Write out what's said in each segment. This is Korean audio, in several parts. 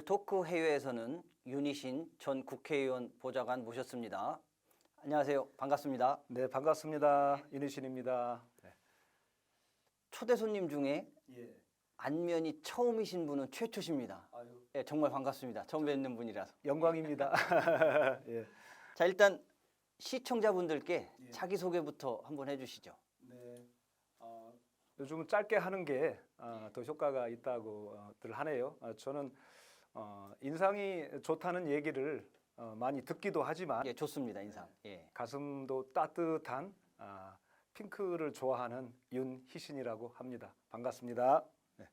오늘 토크 회의에서는 윤희신 전 국회의원 보좌관 모셨습니다. 안녕하세요. 반갑습니다. 네, 반갑습니다. 윤희신입니다. 네. 초대 손님 중에 예. 안면이 처음이신 분은 최초십니다. 아유, 예, 정말 반갑습니다. 처음 뵙는 분이라서. 영광입니다. 예. 자, 일단 시청자분들께 예. 자기 소개부터 한번 해주시죠. 네. 어, 요즘은 짧게 하는 게 어, 더 효과가 있다고들 하네요. 어, 저는 어, 인상이 좋다는 얘기를 어, 많이 듣기도 하지만 예, 좋습니다. 인상. 예. 가슴도 따뜻한 아, 핑크를 좋아하는 윤희신이라고 합니다. 반갑습니다. 네.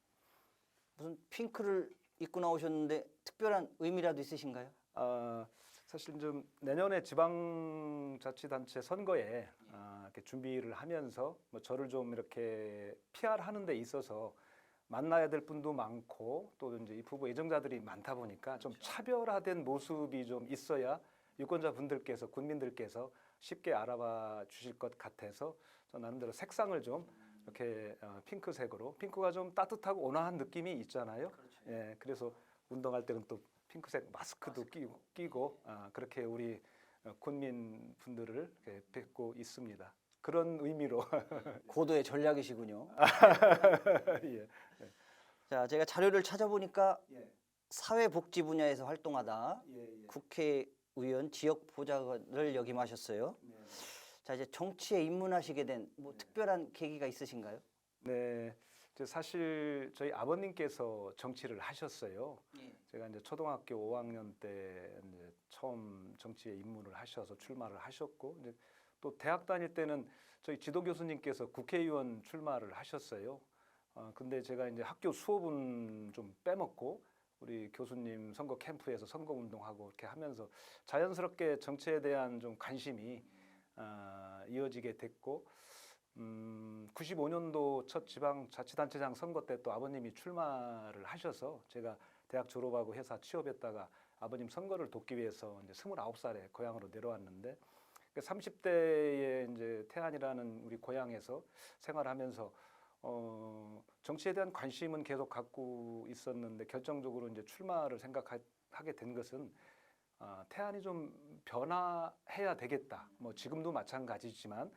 무슨 핑크를 입고 나오셨는데 특별한 의미라도 있으신가요? 어, 사실 좀 내년에 지방자치단체 선거에 아, 이렇게 준비를 하면서 뭐 저를 좀 이렇게 PR하는 데 있어서 만나야 될 분도 많고 또 이제 이 후보 예정자들이 많다 보니까 좀 차별화된 모습이 좀 있어야 유권자 분들께서 국민들께서 쉽게 알아봐 주실 것 같아서 저 나름대로 색상을 좀 이렇게 어, 핑크색으로 핑크가 좀 따뜻하고 온화한 느낌이 있잖아요. 예, 그래서 운동할 때는 또 핑크색 마스크도 끼고, 끼고 아, 그렇게 우리 어, 군민 분들을 뵙고 있습니다. 그런 의미로 고도의 전략이시군요. 예. 자, 제가 자료를 찾아보니까 예. 사회복지 분야에서 활동하다 예, 예. 국회의원 지역 보좌관을 역임하셨어요. 네. 자, 이제 정치에 입문하시게 된뭐 특별한 계기가 있으신가요? 네. 이제 사실 저희 아버님께서 정치를 하셨어요. 제가 이제 초등학교 5학년 때 이제 처음 정치에 입문을 하셔서 출마를 하셨고 이제 또 대학 다닐 때는 저희 지도 교수님께서 국회의원 출마를 하셨어요. 어, 근데 제가 이제 학교 수업은 좀 빼먹고 우리 교수님 선거 캠프에서 선거 운동하고 이렇게 하면서 자연스럽게 정치에 대한 좀 관심이 아, 이어지게 됐고 음, 95년도 첫 지방 자치단체장 선거 때 또 아버님이 출마를 하셔서 제가 대학 졸업하고 회사 취업했다가 아버님 선거를 돕기 위해서 이제 29살에 고향으로 내려왔는데 30대에 이제 태안이라는 우리 고향에서 생활하면서 어, 정치에 대한 관심은 계속 갖고 있었는데 결정적으로 이제 출마를 생각하게 된 것은 아, 태안이 좀 변화해야 되겠다. 뭐 지금도 마찬가지지만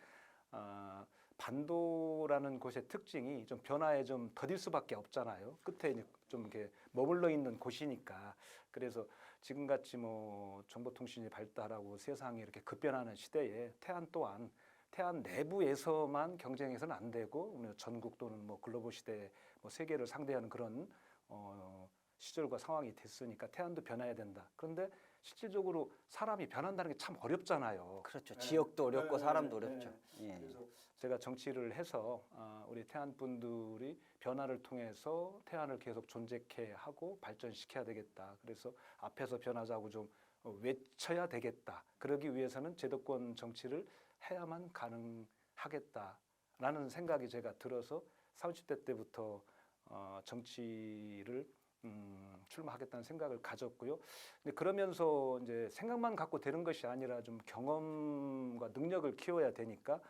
아, 반도라는 곳의 특징이 좀 변화에 좀 더딜 수밖에 없잖아요. 끝에 좀 이렇게 머물러 있는 곳이니까 그래서 지금같이 뭐 정보통신이 발달하고 세상이 이렇게 급변하는 시대에 태안 또한 태안 내부에서만 경쟁해서는 안 되고 오늘 전국 또는 뭐 글로벌 시대에 뭐 세계를 상대하는 그런 어, 시절과 상황이 됐으니까 태안도 변해야 된다. 그런데 실질적으로 사람이 변한다는 게 참 어렵잖아요. 그렇죠. 네. 지역도 어렵고 네, 사람도 네, 어렵죠. 예. 그래서 제가 정치를 해서 아, 우리 태안 분들이 변화를 통해서 태안을 계속 존재케 하고 발전시켜야 되겠다. 그래서 앞에서 변하자고 좀 어, 외쳐야 되겠다. 그러기 위해서는 제도권 정치를 해야만 가능하겠다라는 생각이 제가 들어서 30대 때부터 어, 정치를 음, 출마하겠다는 생각을 가졌고요. 근데 그러면서 이제 생각만 갖고 되는 것이 아니라 좀 경험과 능력을 키워야 되니까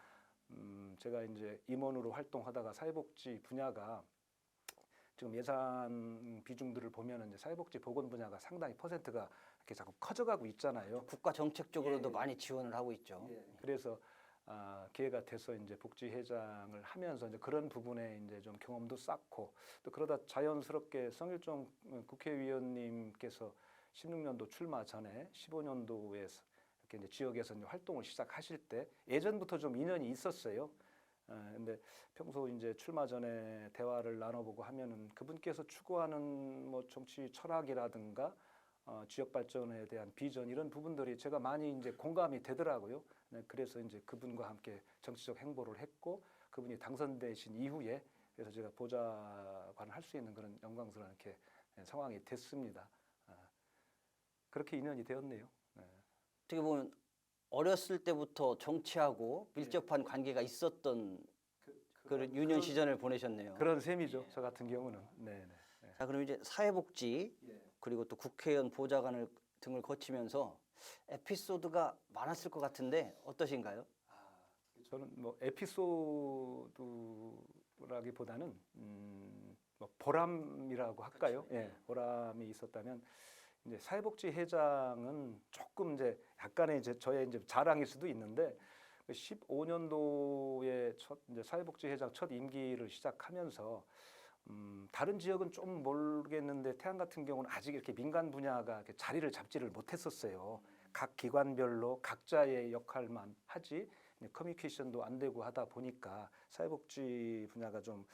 음, 제가 이제 임원으로 활동하다가 사회복지 분야가 지금 예산 비중들을 보면 이제 사회복지 보건 분야가 상당히 퍼센트가 이렇게 자꾸 커져가고 있잖아요. 국가 정책적으로도 예, 예. 많이 지원을 하고 있죠. 그래서 아, 기회가 돼서 이제 복지회장을 하면서 이제 그런 부분에 이제 좀 경험도 쌓고 또 그러다 자연스럽게 성일종 국회의원님께서 16년도 출마 전에 15년도에 이렇게 이제 지역에서 이제 활동을 시작하실 때 예전부터 좀 인연이 있었어요. 어, 근데 평소 이제 출마 전에 대화를 나눠보고 하면은 그분께서 추구하는 뭐 정치 철학이라든가 어, 지역 발전에 대한 비전 이런 부분들이 제가 많이 이제 공감이 되더라고요. 네, 그래서 이제 그분과 함께 정치적 행보를 했고 그분이 당선되신 이후에 그래서 제가 보좌관을 할 수 있는 그런 영광스러운 이렇게 네, 상황이 됐습니다. 아, 그렇게 인연이 되었네요. 네. 어떻게 보면 어렸을 때부터 정치하고 밀접한 관계가 있었던 그 런 유년 시절을 보내셨네요. 그런 셈이죠. 저 같은 경우는. 네, 네. 네. 자, 그럼 이제 사회복지 예. 그리고 또 국회의원 보좌관을 등을 거치면서 에피소드가 많았을 것 같은데 어떠신가요? 저는 뭐 만족라기보다는 음, 뭐 보람이라고 할까요? 그렇죠. 예, 보람이 있었다면 이제 사회복지 회장은 조금 이제 약간의 이제 저의 이제 자랑일 수도 있는데 15년도에 첫 이제 사회복지 회장 첫 임기를 시작하면서 음, 다른 지역은 좀 모르겠는데 태안 같은 경우는 아직 이렇게 민간 분야가 이렇게 자리를 잡지를 못했었어요. 각 기관별로 각자의 역할만 하지 커뮤니케이션도 안 되고 하다 보니까 사회복지 분야가 좀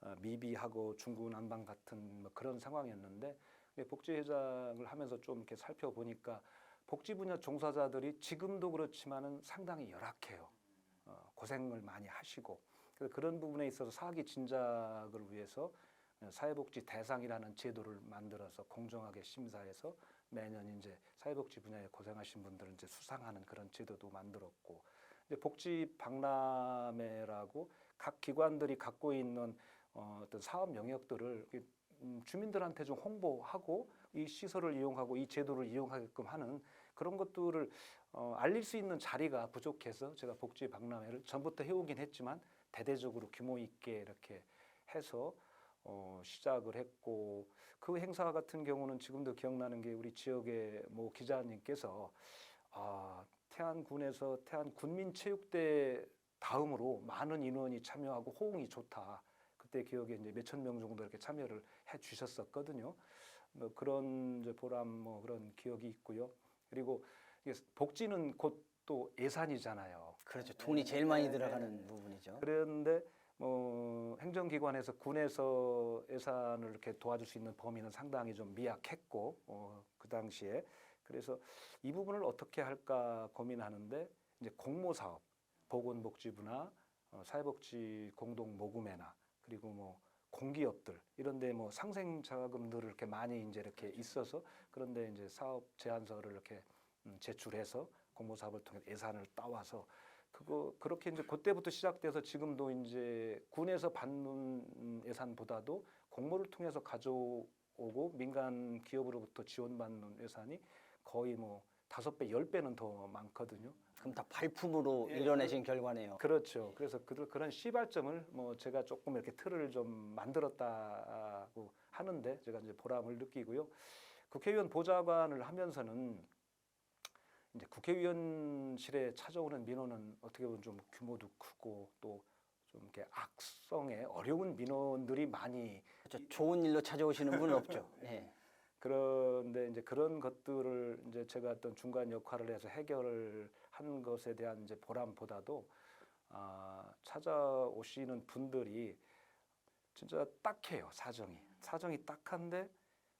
어, 미비하고 중구난방 같은 뭐 그런 상황이었는데 복지회장을 하면서 좀 이렇게 살펴보니까 복지 분야 종사자들이 지금도 그렇지만은 상당히 열악해요. 어, 고생을 많이 하시고 그래서 그런 부분에 있어서 사기 진작을 위해서 어, 사회복지 대상이라는 제도를 만들어서 공정하게 심사해서 매년 이제 사회복지 분야에 고생하신 분들을 이제 수상하는 그런 제도도 만들었고 이제 복지 박람회라고 각 기관들이 갖고 있는 어, 어떤 사업 영역들을 음, 주민들한테 좀 홍보하고 이 시설을 이용하고 이 제도를 이용하게끔 하는 그런 것들을 어, 알릴 수 있는 자리가 부족해서 제가 복지 박람회를 전부터 해오긴 했지만 대대적으로 규모 있게 이렇게 해서 어, 시작을 했고 그 행사 같은 경우는 지금도 기억나는 게 우리 지역의 모 기자님께서 아, 태안군에서 태안 군민체육대 다음으로 많은 인원이 참여하고 호응이 좋다. 그때 기억에 이제 몇천 명 정도 이렇게 참여를 해 주셨었거든요. 뭐 그런 보람 뭐 그런 기억이 있고요. 그리고 복지는 곧 또 예산이잖아요. 그렇죠. 돈이 제일 많이 네, 들어가는 네. 부분이죠. 그런데 뭐 행정기관에서 군에서 예산을 이렇게 도와줄 수 있는 범위는 상당히 좀 미약했고 어, 그 당시에 그래서 이 부분을 어떻게 할까 고민하는데 이제 공모 사업 보건복지부나 어, 사회복지 공동 모금회나 그리고 뭐 공기업들 이런데 뭐 상생 자금들을 이렇게 많이 이제 이렇게 있어서 그런데 이제 사업 제안서를 이렇게 음, 제출해서 공모 사업을 통해 예산을 따와서 그거 그렇게 이제 그때부터 시작돼서 지금도 이제 군에서 받는 음, 예산보다도 공모를 통해서 가져오고 민간 기업으로부터 지원받는 예산이 거의 뭐 다섯 배, 열 배는 더 많거든요. 그럼 다 발품으로 예, 이뤄내신 결과네요. 그렇죠. 그래서 그, 그런 시발점을 뭐 제가 조금 이렇게 틀을 좀 만들었다고 하는데 제가 이제 보람을 느끼고요. 국회의원 보좌관을 하면서는 이제 국회의원실에 찾아오는 민원은 어떻게 보면 좀 규모도 크고 또 좀 이렇게 악성의 어려운 민원들이 많이 그렇죠. 좋은 일로 찾아오시는 분은 없죠. 예. 그런데 이제 그런 것들을 이제 제가 어떤 중간 역할을 해서 해결을 한 것에 대한 이제 보람보다도 아, 찾아오시는 분들이 진짜 딱해요 사정이 사정이 딱한데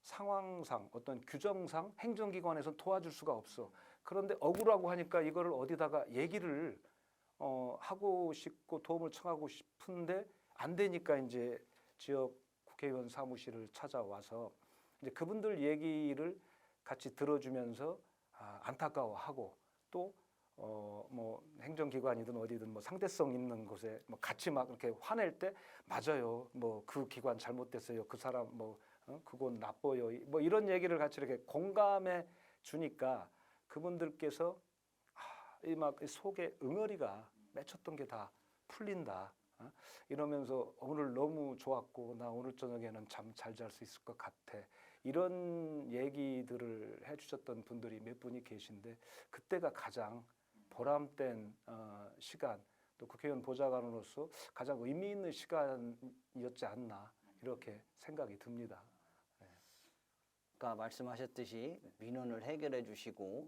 상황상 어떤 규정상 행정기관에서 도와줄 수가 없어 그런데 억울하고 하니까 이거를 어디다가 얘기를 어, 하고 싶고 도움을 청하고 싶은데 안 되니까 이제 지역 국회의원 사무실을 찾아와서 이제 그분들 얘기를 같이 들어주면서 아, 안타까워하고 또 어, 뭐 행정기관이든 어디든 뭐 상대성 있는 곳에 뭐 같이 막 이렇게 화낼 때 맞아요. 뭐 그 기관 잘못됐어요. 그 사람 뭐 어? 그건 나빠요. 이- 뭐 이런 얘기를 같이 이렇게 공감해 주니까 그분들께서 아, 이막 속에 응어리가 맺혔던 게 다 풀린다. 어? 이러면서 오늘 너무 좋았고 나 오늘 저녁에는 잠 잘 잘 수 있을 것 같아. 이런 얘기들을 해주셨던 분들이 몇 분이 계신데 그때가 가장 보람된 어, 시간 또 국회의원 보좌관으로서 가장 의미 있는 시간이었지 않나 이렇게 생각이 듭니다. 아까 말씀하셨듯이 민원을 해결해 주시고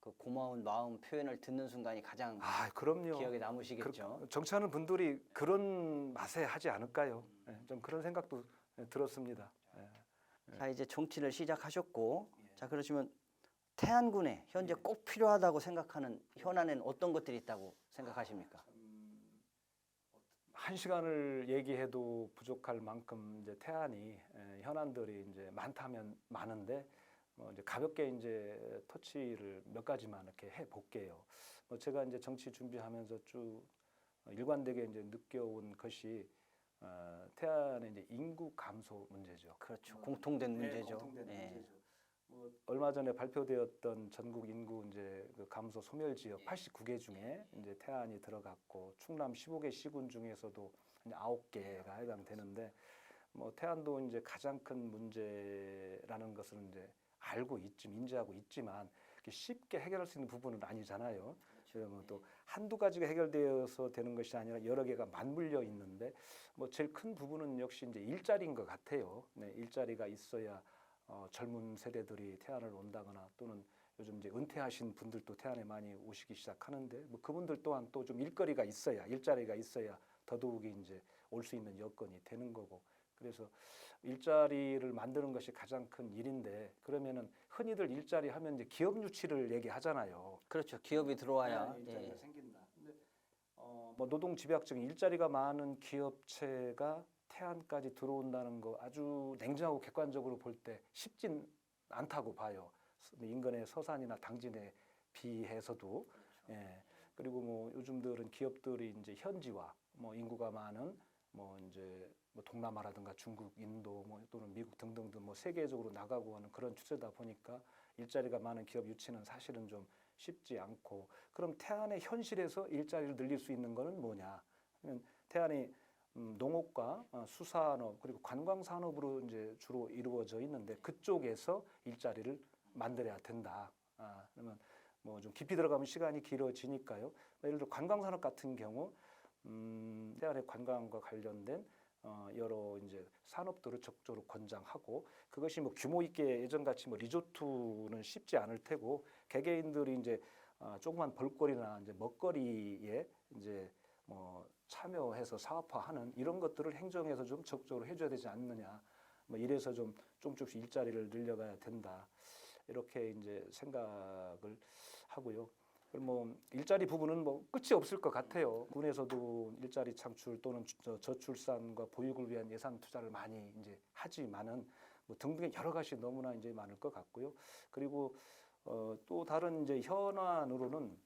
그 고마운 마음 표현을 듣는 순간이 가장 아 그럼요. 기억에 남으시겠죠. 그, 정치하는 분들이 그런 맛에 하지 않을까요? 예, 좀 그런 생각도 예, 들었습니다. 예. 자 이제 정치를 시작하셨고 자 그러시면 태안군에 현재 꼭 필요하다고 생각하는 현안에는 어떤 것들이 있다고 생각하십니까? 한 시간을 얘기해도 부족할 만큼 이제 태안이 에, 현안들이 이제 많다면 많은데 뭐 이제 가볍게 이제 터치를 몇 가지만 이렇게 해 볼게요. 뭐 제가 이제 정치 준비하면서 쭉 일관되게 이제 느껴온 것이 어, 태안의 이제 인구 감소 문제죠. 그렇죠. 공통된 네, 문제죠. 공통된 예. 문제죠. 뭐 얼마 전에 발표되었던 전국 인구 이제 그 감소 소멸 지역 89개 중에 이제 태안이 들어갔고 충남 15개 시군 중에서도 이제 9개가 해당되는데 뭐 태안도 이제 가장 큰 문제라는 것을 이제 알고 있지 인지하고 있지만 쉽게 해결할 수 있는 부분은 아니잖아요. 그러면 또 한두 가지가 해결되어서 되는 것이 아니라 여러 개가 맞물려 있는데 뭐 제일 큰 부분은 역시 이제 일자리인 것 같아요. 네, 일자리가 있어야 어, 젊은 세대들이 태안을 온다거나 또는 요즘 이제 은퇴하신 분들도 태안에 많이 오시기 시작하는데 뭐 그분들 또한 또 좀 일거리가 있어야 일자리가 있어야 더더욱이 이제 올 수 있는 여건이 되는 거고 그래서 일자리를 만드는 것이 가장 큰 일인데 그러면은 흔히들 일자리 하면 이제 기업 유치를 얘기하잖아요. 그렇죠. 기업이 들어와야 네, 일자리가 예. 생긴다. 근데 어, 뭐 노동 집약적인 일자리가 많은 기업체가 태안까지 들어온다는 거 아주 냉정하고 객관적으로 볼 때 쉽진 않다고 봐요. 서- 인근의 서산이나 당진에 비해서도 예. 그리고 뭐 요즘들은 기업들이 이제 현지화 뭐 인구가 많은 뭐 이제 뭐 동남아라든가 중국, 인도 뭐 또는 미국 등등등 뭐 세계적으로 나가고 하는 그런 추세다 보니까 일자리가 많은 기업 유치는 사실은 좀 쉽지 않고 그럼 태안의 현실에서 일자리를 늘릴 수 있는 거는 뭐냐? 태안이 음, 농업과 어, 수산업 그리고 관광 산업으로 이제 주로 이루어져 있는데 그쪽에서 일자리를 만들어야 된다. 아, 그러면 뭐 좀 깊이 들어가면 시간이 길어지니까요. 뭐 예를 들어 관광 산업 같은 경우 음, 태안의 관광과 관련된 어, 여러 이제 산업들을 적극적으로 권장하고 그것이 뭐 규모 있게 예전 같이 뭐 리조트는 쉽지 않을 테고 개개인들이 이제 어, 조그만 볼거리나 이제 먹거리에 이제 뭐 참여해서 사업화하는 이런 것들을 행정에서 좀 적극적으로 해줘야 되지 않느냐 뭐 이래서 좀 조금씩 일자리를 늘려가야 된다 이렇게 이제 생각을 하고요. 뭐 일자리 부분은 뭐 끝이 없을 것 같아요. 군에서도 일자리 창출 또는 저출산과 보육을 위한 예산 투자를 많이 이제 하지만은 뭐 등등의 여러 가지 너무나 이제 많을 것 같고요. 그리고 어, 또 다른 이제 현안으로는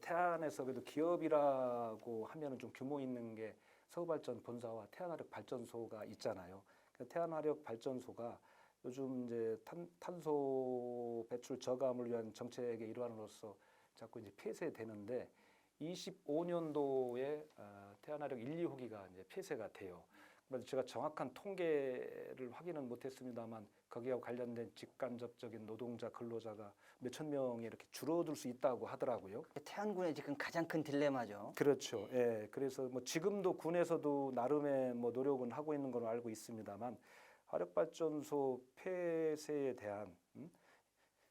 태안에서 그래도 기업이라고 하면은 좀 규모 있는 게 서울발전 본사와 태안화력 발전소가 있잖아요. 그 태안화력 발전소가 요즘 이제 탄, 탄소 배출 저감을 위한 정책의 일환으로서 자꾸 이제 폐쇄되는데 25년도에 어, 태안화력 1, 2호기가 이제 폐쇄가 돼요. 그래서 제가 정확한 통계를 확인은 못했습니다만 거기와 관련된 직간접적인 노동자 근로자가 몇천 명이 이렇게 줄어들 수 있다고 하더라고요. 태안군의 지금 가장 큰 딜레마죠. 그렇죠. 예. 그래서 뭐 지금도 군에서도 나름의 뭐 노력은 하고 있는 걸로 알고 있습니다만 화력발전소 폐쇄에 대한 음?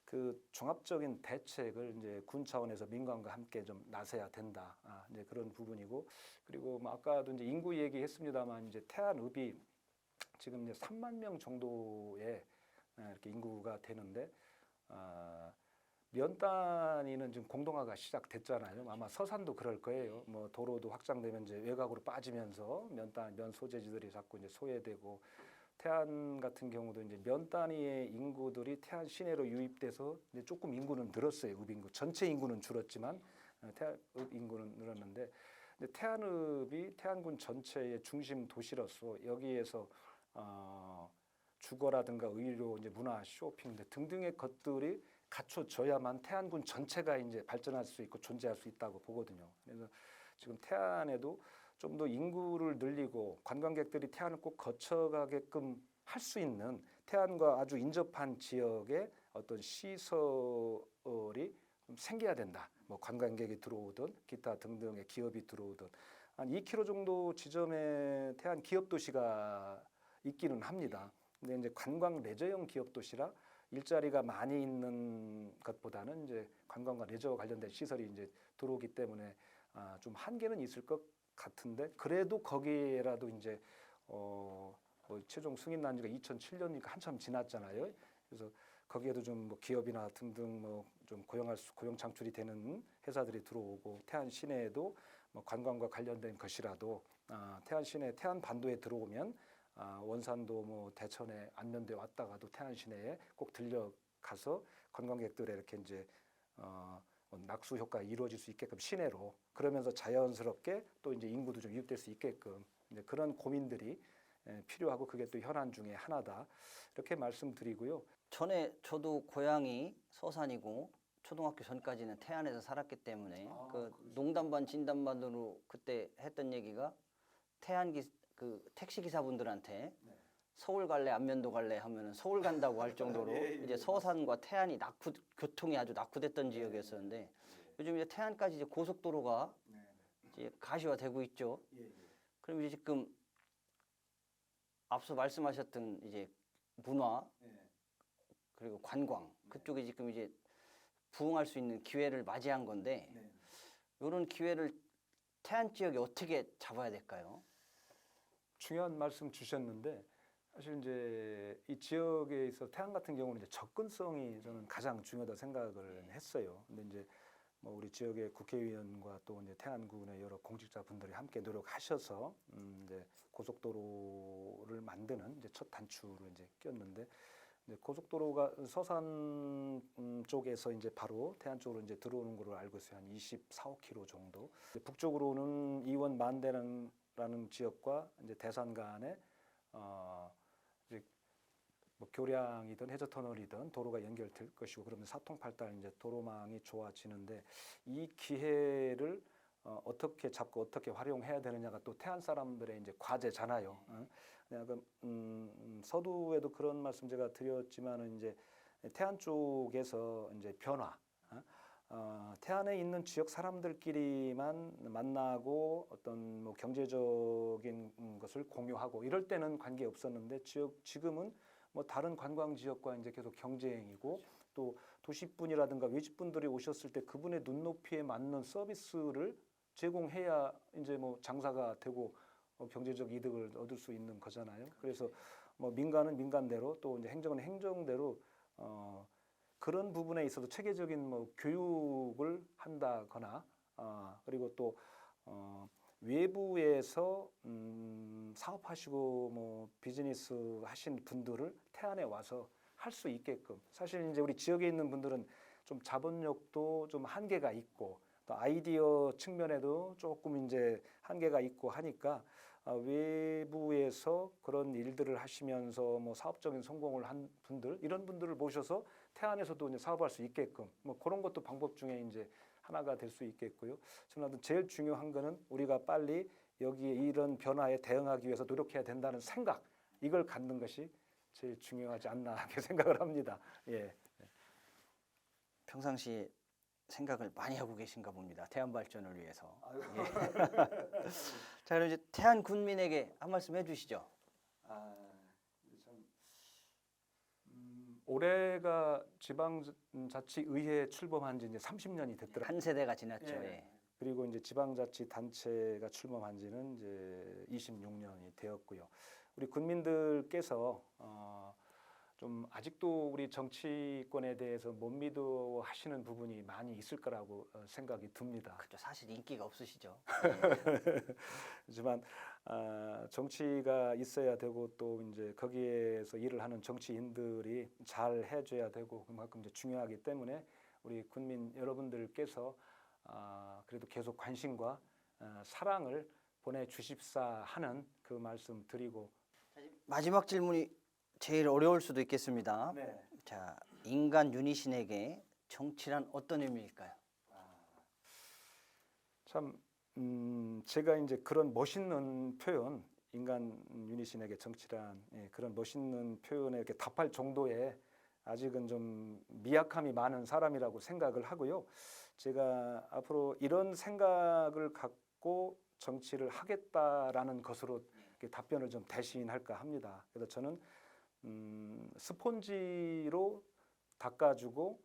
그 종합적인 대책을 이제 군 차원에서 민간과 함께 좀 나서야 된다. 아, 이제 그런 부분이고 그리고 뭐 아까도 이제 인구 얘기했습니다만 이제 태안읍이 지금 이제 3만 명 정도의 예, 이렇게 인구가 되는데 아, 면 단위는 지금 공동화가 시작됐잖아요. 아마 서산도 그럴 거예요. 뭐 도로도 확장되면 이제 외곽으로 빠지면서 면 단, 면 소재지들이 자꾸 이제 소외되고 태안 같은 경우도 이제 면 단위의 인구들이 태안 시내로 유입돼서 이제 조금 인구는 늘었어요. 읍 인구 전체 인구는 줄었지만 어, 태안 읍 인구는 늘었는데 근데 태안읍이 태안군 전체의 중심 도시로서 여기에서 어, 주거라든가 의료, 이제 문화, 쇼핑 등등의 것들이 갖춰져야만 태안군 전체가 이제 발전할 수 있고 존재할 수 있다고 보거든요. 그래서 지금 태안에도 좀 더 인구를 늘리고 관광객들이 태안을 꼭 거쳐가게끔 할 수 있는 태안과 아주 인접한 지역의 어떤 시설이 좀 생겨야 된다. 뭐 관광객이 들어오든 기타 등등의 기업이 들어오든 한 2km 정도 지점에 태안 기업 도시가 있기는 합니다. 근데 이제 관광 레저형 기업 도시라 일자리가 많이 있는 것보다는 이제 관광과 레저와 관련된 시설이 이제 들어오기 때문에 아, 좀 한계는 있을 것 같은데 그래도 거기에라도 이제 어, 뭐 최종 승인 난 지가 2007년이니까 한참 지났잖아요. 그래서 거기에도 좀 뭐 기업이나 등등 뭐 좀 고용할 수, 고용 창출이 되는 회사들이 들어오고 태안 시내에도 뭐 관광과 관련된 것이라도 아, 태안 시내 태안 반도에 들어오면 아, 원산도 뭐 대천에 안면대 왔다가도 태안 시내에 꼭 들려가서 관광객들의 이렇게 이제 어, 뭐 낙수 효과 이루어질 수 있게끔 시내로 그러면서 자연스럽게 또 이제 인구도 좀 유입될 수 있게끔 이제 그런 고민들이 에, 필요하고 그게 또 현안 중에 하나다 이렇게 말씀드리고요. 전에 저도 고향이 서산이고 초등학교 전까지는 태안에서 살았기 때문에 아, 그 그러시구나. 농담반 진담반으로 그때 했던 얘기가 태안 기, 그 택시 기사분들한테 네. 서울 갈래 안면도 갈래 하면은 서울 간다고 할 정도로 예, 예, 이제 서산과 태안이 낙후 교통이 아주 낙후됐던 지역이었었는데 요즘 이제 태안까지 이제 고속도로가 네. 이제 가시화되고 있죠. 예, 예. 그럼 이제 지금 앞서 말씀하셨던 이제 문화 예. 그리고 관광 그쪽에 지금 이제 부응할 수 있는 기회를 맞이한 건데 네. 이런 기회를 태안 지역에 어떻게 잡아야 될까요? 중요한 말씀 주셨는데 사실 이제 이 지역에 있어 태안 같은 경우는 이제 접근성이 저는 가장 중요하다 생각을 했어요. 근데 이제 뭐 우리 지역의 국회의원과 또 이제 태안군의 여러 공직자분들이 함께 노력하셔서 음 이제 고속도로를 만드는 이제 첫 단추를 이제 꼈는데 이제 고속도로가 서산 음, 쪽에서 이제 바로 태안 쪽으로 이제 들어오는 걸로 알고 있어요. 한 24, 5km 정도. 북쪽으로는 이원 만대라는 라는 지역과 이제 대산 간에 어 이제 뭐 교량이든 해저 터널이든 도로가 연결될 것이고 그러면 사통팔달 이제 도로망이 좋아지는데 이 기회를 어, 어떻게 잡고 어떻게 활용해야 되느냐가 또 태안 사람들의 이제 과제잖아요. 어? 내가 그, 음, 음, 서두에도 그런 말씀 제가 드렸지만은 이제 태안 쪽에서 이제 변화. 어? 어, 태안에 있는 지역 사람들끼리만 만나고 어떤 뭐 경제적인 음, 것을 공유하고 이럴 때는 관계 없었는데 지역 지금은 뭐 다른 관광 지역과 이제 계속 경쟁이고 또 도시분이라든가 외집분들이 오셨을 때 그분의 눈높이에 맞는 서비스를 제공해야 이제 뭐 장사가 되고 어, 경제적 이득을 얻을 수 있는 거잖아요. 그래서 뭐 민간은 민간대로 또 이제 행정은 행정대로 어 그런 부분에 있어서 체계적인 뭐 교육을 한다거나 어, 그리고 또 어, 외부에서 음, 사업하시고 뭐 비즈니스 하신 분들을 태안에 와서 할 수 있게끔. 사실 이제 우리 지역에 있는 분들은 좀 자본력도 좀 한계가 있고 또 아이디어 측면에도 조금 이제 한계가 있고 하니까 어, 외부에서 그런 일들을 하시면서 뭐 사업적인 성공을 한 분들 이런 분들을 모셔서 태안에서도 이제 사업할 수 있게끔 뭐 그런 것도 방법 중에 이제 하나가 될 수 있겠고요. 저는 제일 중요한 거는 우리가 빨리 여기에 이런 변화에 대응하기 위해서 노력해야 된다는 생각 이걸 갖는 것이 제일 중요하지 않나 이렇게 생각을 합니다. 예. 평상시에 생각을 많이 하고 계신가 봅니다. 태안 발전을 위해서. 예. 자 그럼 이제 태안 군민에게 한 말씀 해주시죠. 아, 참, 음, 올해가 지방자치의회 출범한 지 이제 30년이 됐더라고요. 한 세대가 지났죠. 예. 예. 그리고 이제 지방자치 단체가 출범한 지는 이제 26년이 되었고요. 우리 군민들께서 어, 좀 아직도 우리 정치권에 대해서 못 믿어 하시는 부분이 많이 있을 거라고 어, 생각이 듭니다. 그죠. 사실 인기가 없으시죠. 하지만 아, 정치가 있어야 되고 또 이제 거기에서 일을 하는 정치인들이 잘 해줘야 되고 그만큼 이제 중요하기 때문에 우리 군민 여러분들께서 아, 그래도 계속 관심과 아, 사랑을 보내주십사 하는 그 말씀 드리고 마지막 질문이 제일 어려울 수도 있겠습니다. 네. 자 인간 유니신에게 정치란 어떤 의미일까요? 참 음, 제가 이제 그런 멋있는 표현 인간 유니신에게 정치란 예, 그런 멋있는 표현에 이렇게 답할 정도의 아직은 좀 미약함이 많은 사람이라고 생각을 하고요. 제가 앞으로 이런 생각을 갖고 정치를 하겠다라는 것으로 답변을 좀 대신할까 합니다. 그래서 저는 음, 스폰지로 닦아주고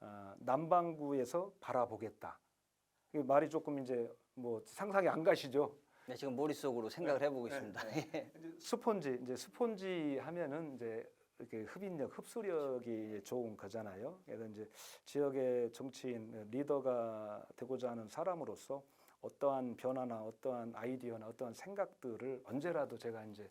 어, 남방구에서 바라보겠다. 이 말이 조금 이제 뭐 상상이 안 가시죠? 네, 지금 머릿속으로 생각을 해보고 있습니다. 예. 스폰지 이제 스폰지 하면은 이제 이렇게 흡인력, 흡수력이 좋은 거잖아요. 그래서 이제 지역의 정치인 리더가 되고자 하는 사람으로서 어떠한 변화나 어떠한 아이디어나 어떠한 생각들을 언제라도 제가 이제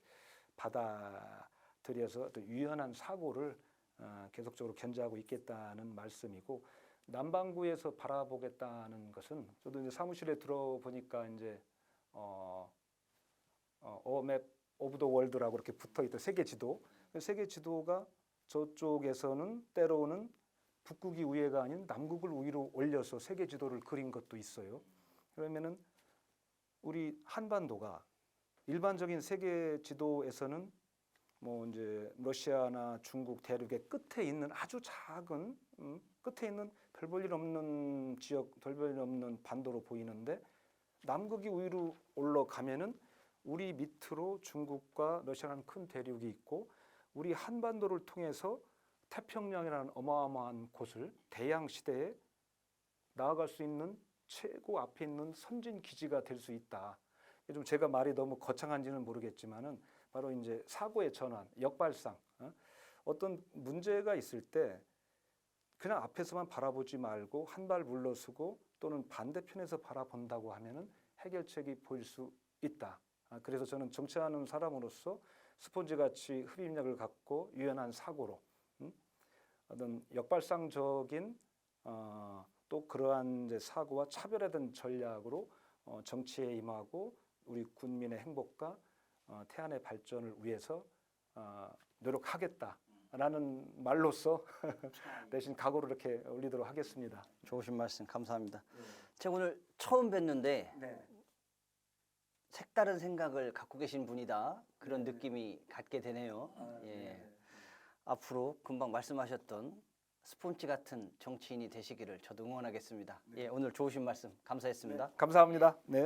받아들여서 또 유연한 사고를 어, 계속적으로 견제하고 있겠다는 말씀이고 남방구에서 바라보겠다는 것은 저도 이제 사무실에 들어보니까 이제 어, 어, 어맵 오브 더 월드라고 이렇게 붙어 있던 세계 지도. 그 세계 지도가 저쪽에서는 때로는 북극이 위에가 아닌 남극을 위로 올려서 세계 지도를 그린 것도 있어요. 그러면은 우리 한반도가 일반적인 세계 지도에서는 뭐 이제 러시아나 중국 대륙의 끝에 있는 아주 작은 음, 끝에 있는 별 볼 일 없는 지역, 별 볼 일 없는 반도로 보이는데 남극이 위로 올라가면은 우리 밑으로 중국과 러시아라는 큰 대륙이 있고 우리 한반도를 통해서 태평양이라는 어마어마한 곳을 대양 시대에 나아갈 수 있는 최고 앞에 있는 선진 기지가 될 수 있다. 좀 제가 말이 너무 거창한지는 모르겠지만은 바로 이제 사고의 전환, 역발상. 어? 어떤 문제가 있을 때 그냥 앞에서만 바라보지 말고 한 발 물러서고 또는 반대편에서 바라본다고 하면은 해결책이 보일 수 있다. 아, 그래서 저는 정치하는 사람으로서 스폰지 같이 흡입력을 갖고 유연한 사고로 음? 어떤 역발상적인 어, 또 그러한 이제 사고와 차별화된 전략으로 어, 정치에 임하고 우리 군민의 행복과 어, 태안의 발전을 위해서 어, 노력하겠다 라는 말로써 대신 각오를 이렇게 올리도록 하겠습니다. 좋으신 말씀 감사합니다. 제가 오늘 처음 뵀는데 네. 색다른 생각을 갖고 계신 분이다 그런 느낌이 갖게 되네요. 예. 앞으로 금방 말씀하셨던 스폰지 같은 정치인이 되시기를 저도 응원하겠습니다. 예, 오늘 좋으신 말씀 감사했습니다. 감사합니다. 네.